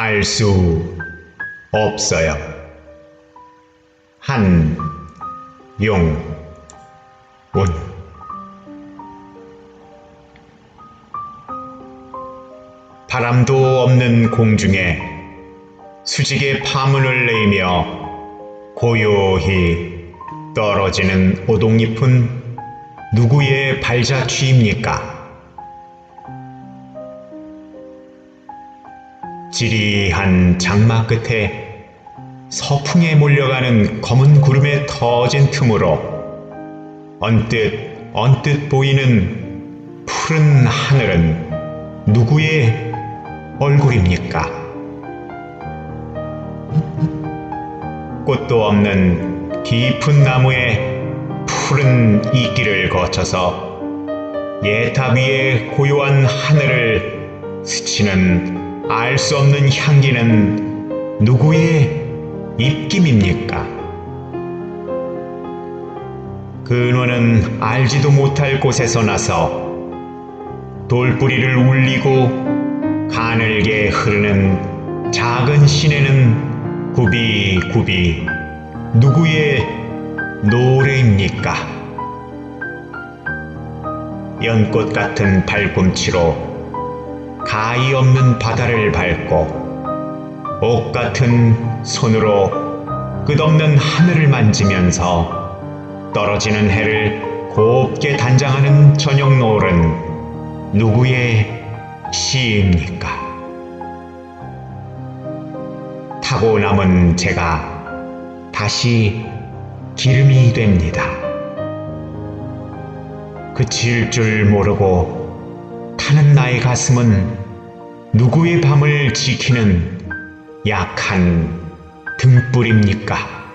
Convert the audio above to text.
알 수 없어요. 한, 용, 운. 바람도 없는 공중에 수직의 파문을 내며 고요히 떨어지는 오동잎은 누구의 발자취입니까? 지리한 장마 끝에 서풍에 몰려가는 검은 구름의 터진 틈으로 언뜻 언뜻 보이는 푸른 하늘은 누구의 얼굴입니까? 꽃도 없는 깊은 나무의 푸른 이끼를 거쳐서 예탑 위의 고요한 하늘을 스치는 알 수 없는 향기는 누구의 입김입니까? 근원은 알지도 못할 곳에서 나서 돌뿌리를 울리고 가늘게 흐르는 작은 시내는 굽이굽이 누구의 노래입니까? 연꽃 같은 발꿈치로 가히 없는 바다를 밟고 옥 같은 손으로 끝없는 하늘을 만지면서 떨어지는 해를 곱게 단장하는 저녁 노을은 누구의 시입니까? 타고 남은 제가 다시 기름이 됩니다. 그칠 줄 모르고 타는 나의 가슴은 누구의 밤을 지키는 약한 등불입니까?